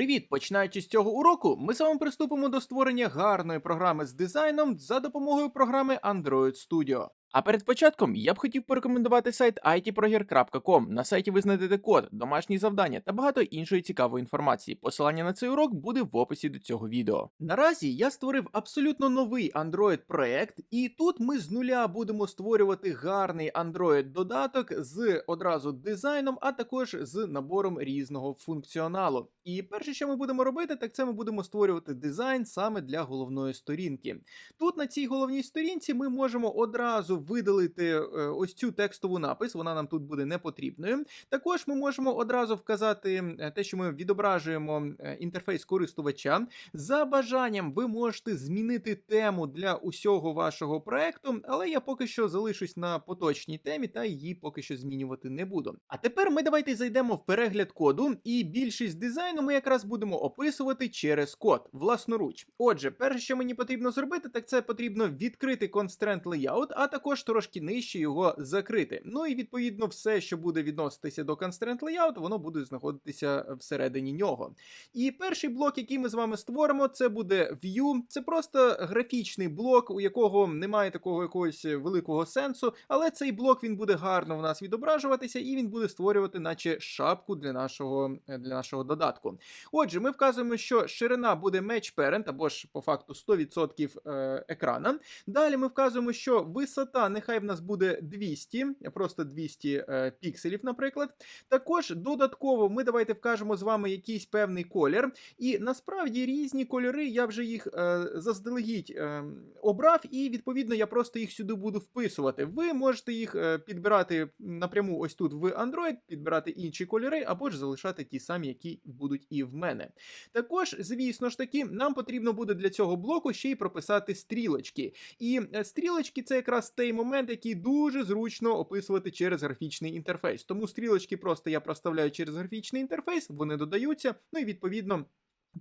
Привіт! Починаючи з цього уроку, ми з вами приступимо до створення гарної програми з дизайном за допомогою програми Android Studio. А перед початком я б хотів порекомендувати сайт itproger.com. На сайті ви знайдете код, домашні завдання та багато іншої цікавої інформації. Посилання на цей урок буде в описі до цього відео. Наразі я створив абсолютно новий Android проект, і тут ми з нуля будемо створювати гарний Android додаток з одразу дизайном, а також з набором різного функціоналу. І перше, що ми будемо робити, так це ми будемо створювати дизайн саме для головної сторінки. Тут на цій головній сторінці ми можемо одразу видалити е, ось цю текстову напис, вона нам тут буде не потрібною. Також ми можемо одразу вказати те, що ми відображуємо е, інтерфейс користувача. За бажанням ви можете змінити тему для усього вашого проекту, але я поки що залишусь на поточній темі та її поки що змінювати не буду. А тепер ми давайте зайдемо в перегляд коду, і більшість дизайну ми якраз будемо описувати через код власноруч. Отже, перше, що мені потрібно зробити, так це потрібно відкрити Constraint Layout, а також трошки нижче його закрити. Ну і відповідно все, що буде відноситися до Constraint Layout, воно буде знаходитися всередині нього. І перший блок, який ми з вами створимо, це буде View. Це просто графічний блок, у якого немає такого якогось великого сенсу, але цей блок він буде гарно в нас відображуватися, і він буде створювати, наче шапку для нашого для нашого додатку. Отже, ми вказуємо, що ширина буде Match Parent, або ж по факту 100% е, екрана. Далі ми вказуємо, що висота нехай в нас буде 200, просто 200 е, пікселів, наприклад. Також додатково ми давайте вкажемо з вами якийсь певний колір. І насправді різні кольори, я вже їх е, заздалегідь е, обрав, і відповідно я просто їх сюди буду вписувати. Ви можете їх е, підбирати напряму ось тут в Android, підбирати інші кольори, або ж залишати ті самі, які будуть і в мене. Також, звісно ж таки, нам потрібно буде для цього блоку ще й прописати стрілочки. І е, стрілочки це якраз той момент, який дуже зручно описувати через графічний інтерфейс. Тому стрілочки просто я проставляю через графічний інтерфейс, вони додаються, ну і відповідно.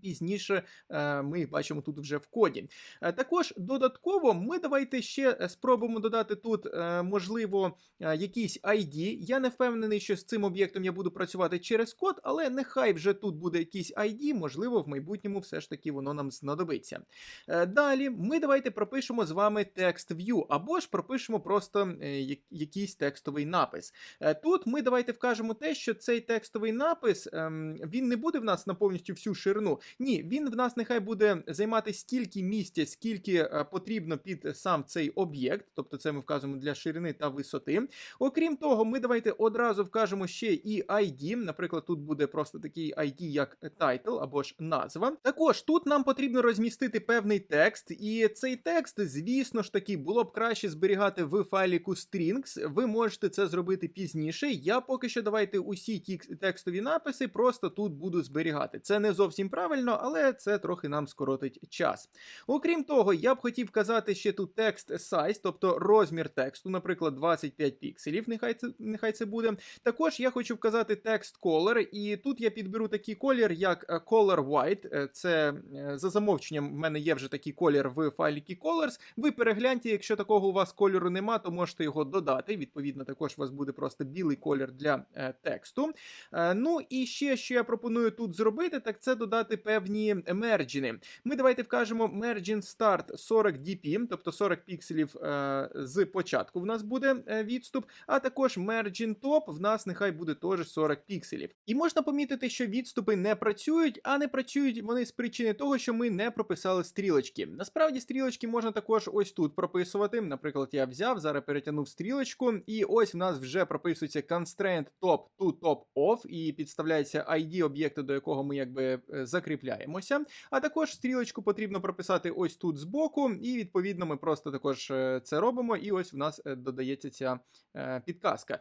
Пізніше е, ми бачимо тут вже в коді. Е, також додатково ми давайте ще е, спробуємо додати тут, можливо, якийсь ID. Я не впевнений, що з цим об'єктом я буду працювати через код, але нехай вже тут буде якийсь ID, можливо, в майбутньому все ж таки воно нам знадобиться. Далі ми давайте пропишемо з вами текст view, або ж пропишемо просто якийсь текстовий напис. Тут ми давайте вкажемо те, що цей текстовий напис ем, він не буде в нас на повністю всю ширину. Ні, він в нас нехай буде займати стільки місця, скільки е, потрібно під сам цей об'єкт, тобто це ми вказуємо для ширини та висоти. Окрім того, ми давайте одразу вкажемо ще і ID. Наприклад, тут буде просто такий ID, як title або ж назва. Також тут нам потрібно розмістити певний текст, і цей текст, звісно ж таки, було б краще зберігати в файліку strings. Ви можете це зробити пізніше. Я поки що давайте усі ті текстові написи просто тут буду зберігати. Це не зовсім правильно правильно, але це трохи нам скоротить час. Окрім того, я б хотів казати ще тут текст size, тобто розмір тексту, наприклад, 25 пікселів. Нехай це нехай це буде. Також я хочу вказати текст color, і тут я підберу такий колір, як е, color white. Е, це е, за замовченням в мене є вже такий колір в файлі Colors. Ви перегляньте, якщо такого у вас кольору нема, то можете його додати. Відповідно, також у вас буде просто білий колір для тексту. Ну і ще, що я пропоную тут зробити, так це додати певні мерджини. Ми давайте вкажемо Mergin Start 40 dp, тобто 40 пікселів е, з початку в нас буде е, відступ, а також Mergin Top в нас нехай буде теж 40 пікселів. І можна помітити, що відступи не працюють, а не працюють вони з причини того, що ми не прописали стрілочки. Насправді, стрілочки можна також ось тут прописувати. Наприклад, я взяв, зараз перетягнув стрілочку, і ось в нас вже прописується constraint top to top off, і підставляється ID об'єкту, до якого ми якби е, закріпляємо закріпляємося. А також стрілочку потрібно прописати ось тут збоку, і відповідно ми просто також е, це робимо. І ось в нас е, додається ця е, підказка.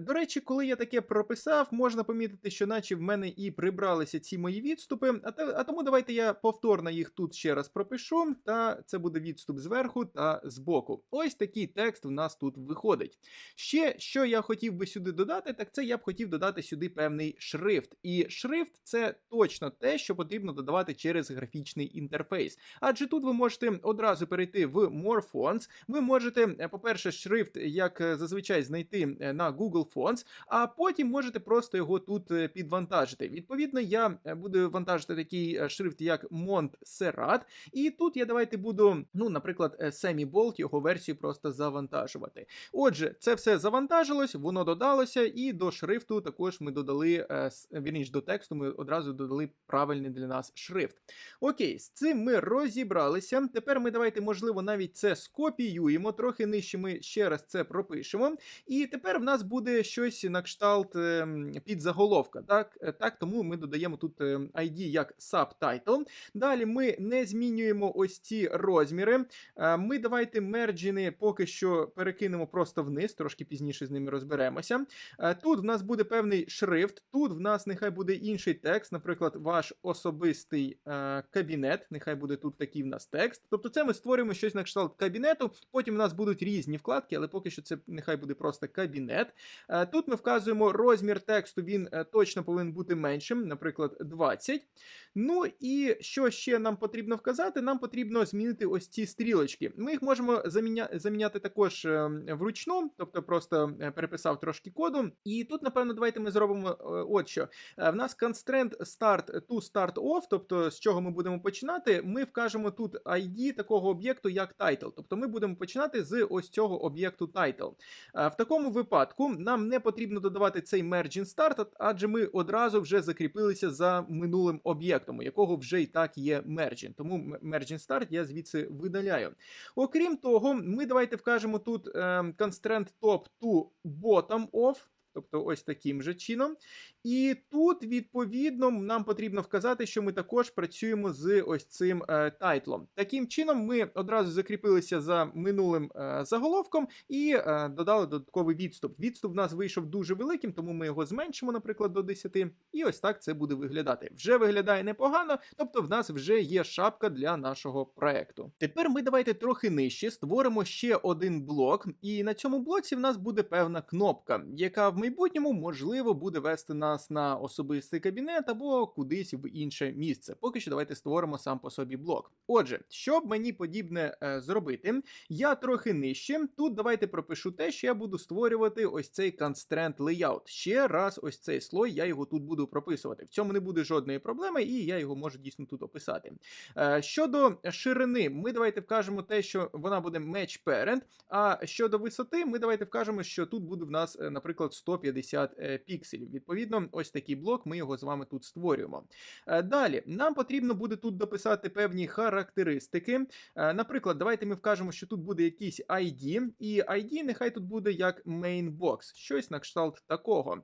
До речі, коли я таке прописав, можна помітити, що наче в мене і прибралися ці мої відступи. А тому давайте я повторно їх тут ще раз пропишу, та це буде відступ зверху та збоку. Ось такий текст в нас тут виходить. Ще що я хотів би сюди додати, так це я б хотів додати сюди певний шрифт. І шрифт це точно те, що потрібно додавати через графічний інтерфейс. Адже тут ви можете одразу перейти в More Fonts. Ви можете, е, по-перше, шрифт, як е, зазвичай, знайти е, на Google Fonts, а потім можете просто його тут підвантажити. Відповідно, я буду вантажити такий шрифт, як Montserrat, і тут я давайте буду, ну, наприклад, Semi Bold, його версію просто завантажувати. Отже, це все завантажилось, воно додалося, і до шрифту також ми додали, вірніше, до тексту ми одразу додали правильний для нас шрифт. Окей, з цим ми розібралися. Тепер ми давайте, можливо, навіть це скопіюємо, трохи нижче ми ще раз це пропишемо. І тепер в нас буде щось на кшталт ем, підзаголовка. Так, Е, так, тому ми додаємо тут ем, ID як subtitle. Далі ми не змінюємо ось ці розміри. Е, Ми давайте мерджини поки що перекинемо просто вниз, трошки пізніше з ними розберемося. Е, Тут в нас буде певний шрифт, тут в нас нехай буде інший текст, наприклад, ваш особистий е, кабінет. Нехай буде тут такий в нас текст. Тобто, це ми створюємо щось на кшталт кабінету. Потім в нас будуть різні вкладки, але поки що це нехай буде просто кабінет. Е, Тут ми вказуємо розмір тексту, він е, точно повинен бути меншим, наприклад, 20. Ну і що ще нам потрібно вказати? Нам потрібно змінити ось ці стрілочки. Ми їх можемо заміня... заміняти також е, вручну, тобто просто е, переписав трошки коду. І тут, напевно, давайте ми зробимо е, от що. Е, В нас constraint start to start off, тобто з чого ми будемо починати. Ми вкажемо тут ID такого об'єкту як title. Тобто ми будемо починати з ось цього об'єкту title. Е, В такому випадку нам не потрібно додавати цей margin start, адже ми одразу вже закріпилися за минулим об'єктом, у якого вже і так є margin. Тому margin start я звідси видаляю. Окрім того, ми давайте вкажемо тут е, constraint top to bottom of. Тобто ось таким же чином. І тут, відповідно, нам потрібно вказати, що ми також працюємо з ось цим е, тайтлом. Таким чином, ми одразу закріпилися за минулим е, заголовком і е, додали додатковий відступ. Відступ в нас вийшов дуже великим, тому ми його зменшимо, наприклад, до 10. І ось так це буде виглядати. Вже виглядає непогано, тобто в нас вже є шапка для нашого проекту. Тепер ми давайте трохи нижче створимо ще один блок, і на цьому блоці в нас буде певна кнопка, яка в майбутньому можливо буде вести нас на особистий кабінет або кудись в інше місце. Поки що давайте створимо сам по собі блок. Отже, щоб мені подібне е, зробити, я трохи нижче. Тут давайте пропишу те, що я буду створювати ось цей constraint layout. Ще раз, ось цей слой, я його тут буду прописувати. В цьому не буде жодної проблеми, і я його можу дійсно тут описати. Е, Щодо ширини, ми давайте вкажемо те, що вона буде match parent, а щодо висоти, ми давайте вкажемо, що тут буде в нас, е, наприклад, 150 е, пікселів. Відповідно, ось такий блок, ми його з вами тут створюємо. Е, Далі, нам потрібно буде тут дописати певні характеристики. Е, Наприклад, давайте ми вкажемо, що тут буде якийсь ID, і ID нехай тут буде як main box, щось на кшталт такого.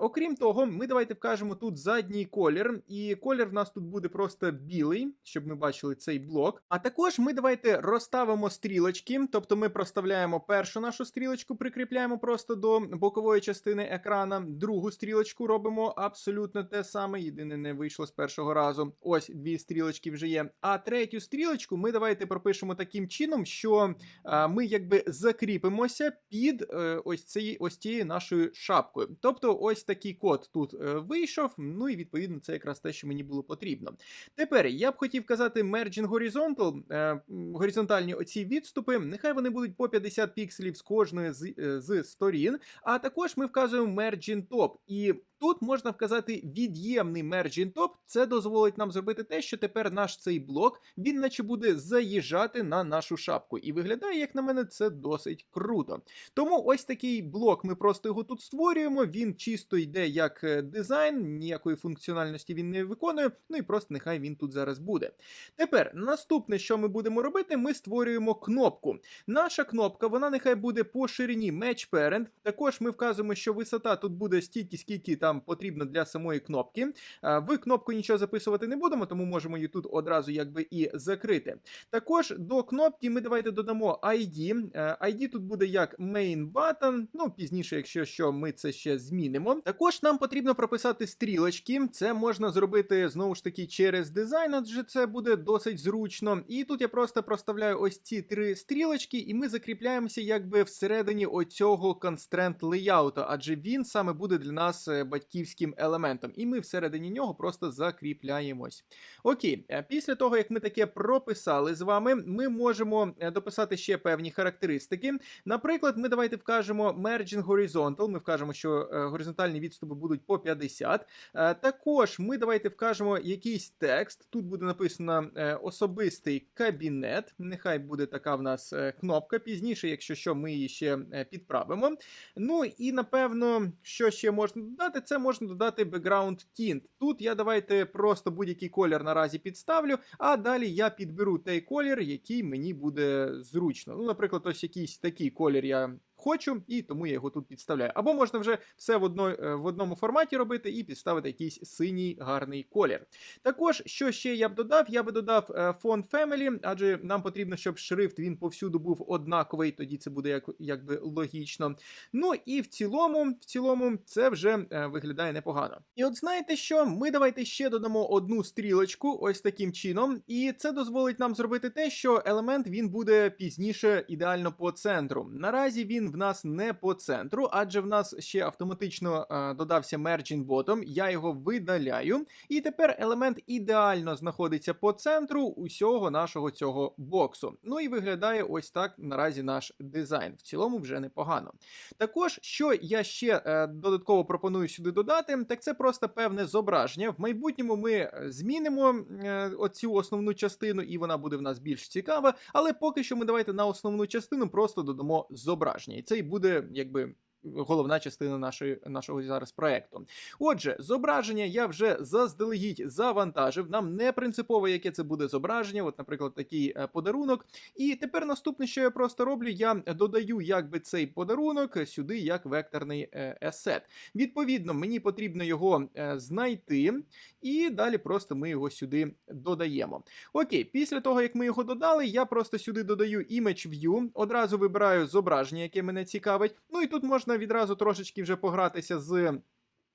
Окрім того, ми давайте вкажемо тут задній колір, і колір в нас тут буде просто білий, щоб ми бачили цей блок. А також ми давайте розставимо стрілочки, тобто ми проставляємо першу нашу стрілочку, прикріпляємо просто до бокової частини екрана, другу стрілочку робимо абсолютно те саме, єдине не вийшло з першого разу. Ось дві стрілочки вже є. А третю стрілочку ми давайте пропишемо таким чином, що а, ми якби закріпимося під е, ось цією ось цією нашою шапкою. Тобто, ось такий код тут е, вийшов. Ну і відповідно це якраз те, що мені було потрібно. Тепер я б хотів казати Merging Horizontal, е, горизонтальні оці відступи. Нехай вони будуть по 50 пікселів з кожної з, е, з сторін. А також ми вказуємо Merging Top. І Тут можна вказати від'ємний Merging Top. Це дозволить нам зробити те, що тепер наш цей блок він наче буде заїжджати на нашу шапку. І виглядає, як на мене, це досить круто. Тому ось такий блок. Ми просто його тут створюємо. Він чисто йде як е, дизайн, ніякої функціональності він не виконує. Ну і просто нехай він тут зараз буде. Тепер наступне, що ми будемо робити, ми створюємо кнопку. Наша кнопка, вона нехай буде по ширині Match Parent. Також ми вказуємо, що висота тут буде стільки, скільки там потрібно для самої кнопки. А, В кнопку нічого записувати не будемо, тому можемо її тут одразу якби і закрити. Також до кнопки ми давайте додамо ID. Е, ID тут буде як main button. Ну, пізніше, якщо що, ми це ще змінимо. Також нам потрібно прописати стрілочки. Це можна зробити знову ж таки через дизайн, адже це буде досить зручно. І тут я просто проставляю ось ці три стрілочки, і ми закріпляємося якби всередині оцього constraint layout, адже він саме буде для нас е, батьківським елементом, і ми всередині нього просто закріпляємось. Окей, е, після того, як ми таке прописали з вами, ми можемо е, дописати ще певні характеристики. Наприклад, ми давайте вкажемо Merging Horizontal, ми вкажемо, що е, горизонтальні відступи будуть по 50. Е, Також ми давайте вкажемо якийсь текст. Тут буде написано особистий кабінет. Нехай буде така в нас кнопка. Пізніше, якщо що, ми її ще підправимо. Ну і напевно, що ще можна додати, це можна додати background tint. Тут я давайте просто будь-який колір наразі підставлю, а далі я підберу той колір, який мені буде зручно. Ну, наприклад, ось якийсь такий колір я. Хочу, і тому я його тут підставляю. Або можна вже все в одно, е, в одному форматі робити і підставити якийсь синій гарний колір. Також, що ще я б додав, я би додав е, фон Family, адже нам потрібно, щоб шрифт він повсюду був однаковий, тоді це буде як, якби логічно. Ну і в цілому, в цілому, це вже е, виглядає непогано. І от знаєте що? Ми давайте ще додамо одну стрілочку, ось таким чином, і це дозволить нам зробити те, що елемент він буде пізніше ідеально по центру. Наразі він в нас не по центру, адже в нас ще автоматично е, додався Merging Bottom, Я його видаляю, і тепер елемент ідеально знаходиться по центру усього нашого цього боксу. Ну і виглядає ось так наразі наш дизайн. В цілому вже непогано. Також, що я ще е, додатково пропоную сюди додати, так це просто певне зображення. В майбутньому ми е, змінимо е, оцю основну частину, і вона буде в нас більш цікава. Але поки що ми давайте на основну частину просто додамо зображення. І це і буде якби. Головна частина нашої, нашого зараз проекту. Отже, зображення я вже заздалегідь завантажив. Нам не принципово, яке це буде зображення, от, наприклад, такий е, подарунок. І тепер наступне, що я просто роблю, я додаю якби цей подарунок сюди як векторний е, есет. Відповідно, мені потрібно його е, знайти, і далі просто ми його сюди додаємо. Окей, після того, як ми його додали, я просто сюди додаю Image View, одразу вибираю зображення, яке мене цікавить. Ну і тут можна відразу трошечки вже погратися з.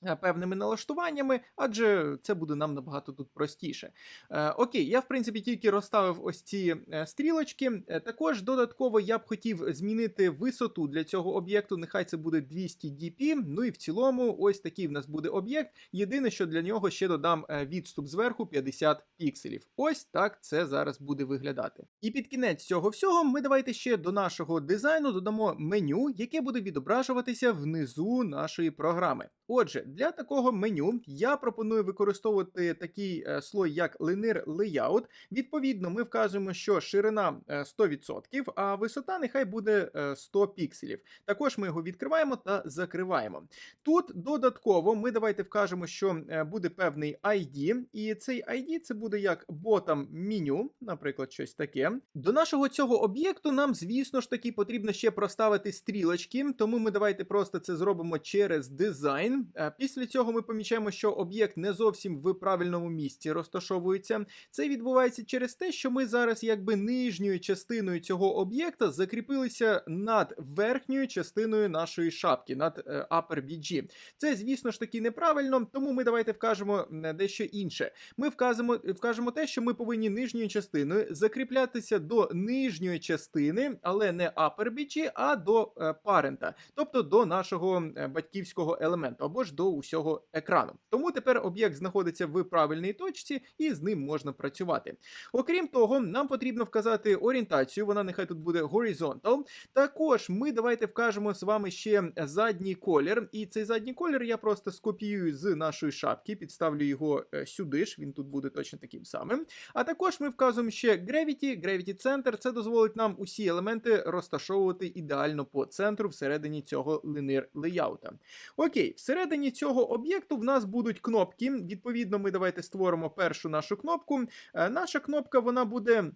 Е, Певними налаштуваннями, адже це буде нам набагато тут простіше. Е, окей, я в принципі тільки розставив ось ці е, стрілочки. Е, також додатково я б хотів змінити висоту для цього об'єкту. Нехай це буде 200 dp. Ну і в цілому, ось такий в нас буде об'єкт. Єдине, що для нього ще додам е, відступ зверху 50 пікселів. Ось так це зараз буде виглядати. І під кінець цього всього ми давайте ще до нашого дизайну додамо меню, яке буде відображуватися внизу нашої програми. Отже, для такого меню я пропоную використовувати такий е, слой, як Linear Layout. Відповідно, ми вказуємо, що ширина е, 100%, а висота нехай буде е, 100 пікселів. Також ми його відкриваємо та закриваємо. Тут додатково ми давайте вкажемо, що е, буде певний ID, і цей ID це буде як ботом меню, наприклад, щось таке. До нашого цього об'єкту нам, звісно ж таки, потрібно ще проставити стрілочки, тому ми давайте просто це зробимо через дизайн. Е, Після цього ми помічаємо, що об'єкт не зовсім в правильному місці розташовується. Це відбувається через те, що ми зараз якби нижньою частиною цього об'єкта закріпилися над верхньою частиною нашої шапки, над е, Upper BG. Це, звісно ж таки, неправильно, тому ми давайте вкажемо дещо інше. Ми вказимо, вкажемо те, що ми повинні нижньою частиною закріплятися до нижньої частини, але не Upper BG, а до парента, тобто до нашого е, батьківського елементу або ж до усього екрану. Тому тепер об'єкт знаходиться в правильній точці і з ним можна працювати. Окрім того, нам потрібно вказати орієнтацію, вона нехай тут буде horizontal. Також ми давайте вкажемо з вами ще задній колір. І цей задній колір я просто скопіюю з нашої шапки, підставлю його е, сюди ж, він тут буде точно таким самим. А також ми вказуємо ще Gravity, Gravity Center. Це дозволить нам усі елементи розташовувати ідеально по центру всередині цього linear layout. Окей, всередині цього об'єкту в нас будуть кнопки. Відповідно, ми давайте створимо першу нашу кнопку. Е, Наша кнопка вона буде.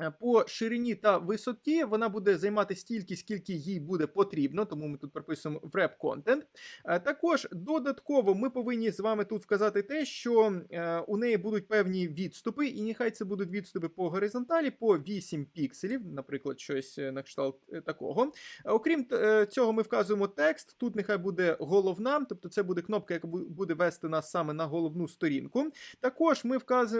Е, По ширині та висоті вона буде займати стільки, скільки їй буде потрібно, тому ми тут прописуємо wrap. Е, Також додатково ми повинні з вами тут вказати те, що е, у неї будуть певні відступи, і нехай це будуть відступи по горизонталі по 8 пікселів, наприклад, щось е, на кшталт такого. Окрім цього, ми вказуємо текст. Тут нехай буде головна, тобто це буде кнопка, яка буде вести нас саме на головну сторінку. Також ми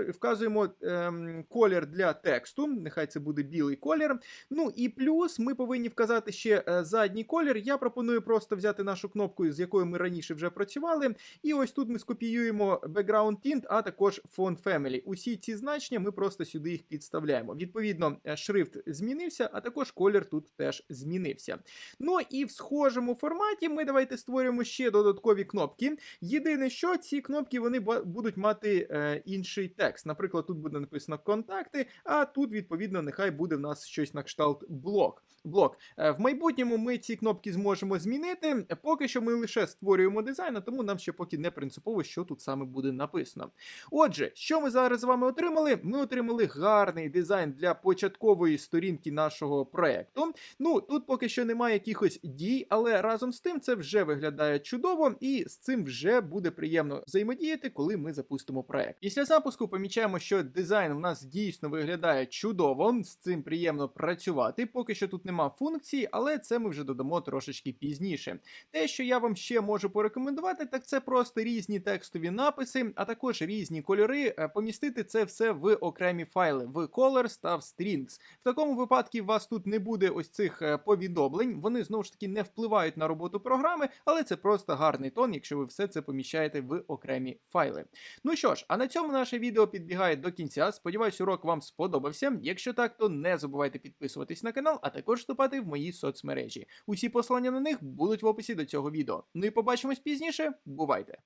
вказуємо ем, колір для тексту. Нехай це буде білий колір. Ну і плюс ми повинні вказати ще е, задній колір. Я пропоную просто взяти нашу кнопку, з якою ми раніше вже працювали. І ось тут ми скопіюємо background tint, а також font family. Усі ці значення ми просто сюди їх підставляємо. Відповідно, е, шрифт змінився, а також колір тут теж змінився. Ну і в схожому форматі ми давайте створюємо ще додаткові кнопки. Єдине, що ці кнопки вони будуть мати е, інший текст. Наприклад, тут буде написано контакти, а тут, відповідно, нехай буде в нас щось на кшталт блок. блок. Е, в майбутньому ми ці кнопки зможемо змінити. Поки що ми лише створюємо дизайн, а тому нам ще поки не принципово, що тут саме буде написано. Отже, що ми зараз з вами отримали? Ми отримали гарний дизайн для початкової сторінки нашого проекту. Ну тут поки що немає якихось дій, але разом з тим це вже виглядає чудово, і з цим вже буде приємно взаємодіяти, коли ми запустимо проект. Після запуску помічаємо, що дизайн у нас дійсно виглядає чудово. З цим приємно працювати. Поки що тут нема функцій, але це ми вже додамо трошечки пізніше. Те, що я вам ще можу порекомендувати, так це просто різні текстові написи, а також різні кольори. е, Помістити це все в окремі файли в Colors та в Strings. В такому випадку у вас тут не буде ось цих е, повідомлень. Вони знову ж таки не впливають на роботу програми, але це просто гарний тон, якщо ви все це поміщаєте в окремі файли. Ну що ж, а на цьому наше відео підбігає до кінця. Сподіваюсь, урок вам сподобався. Якщо так, то не забувайте підписуватись на канал, а також вступати в мої соцмережі. Усі послання на них будуть в описі до цього відео. Ну і побачимось пізніше. Бувайте!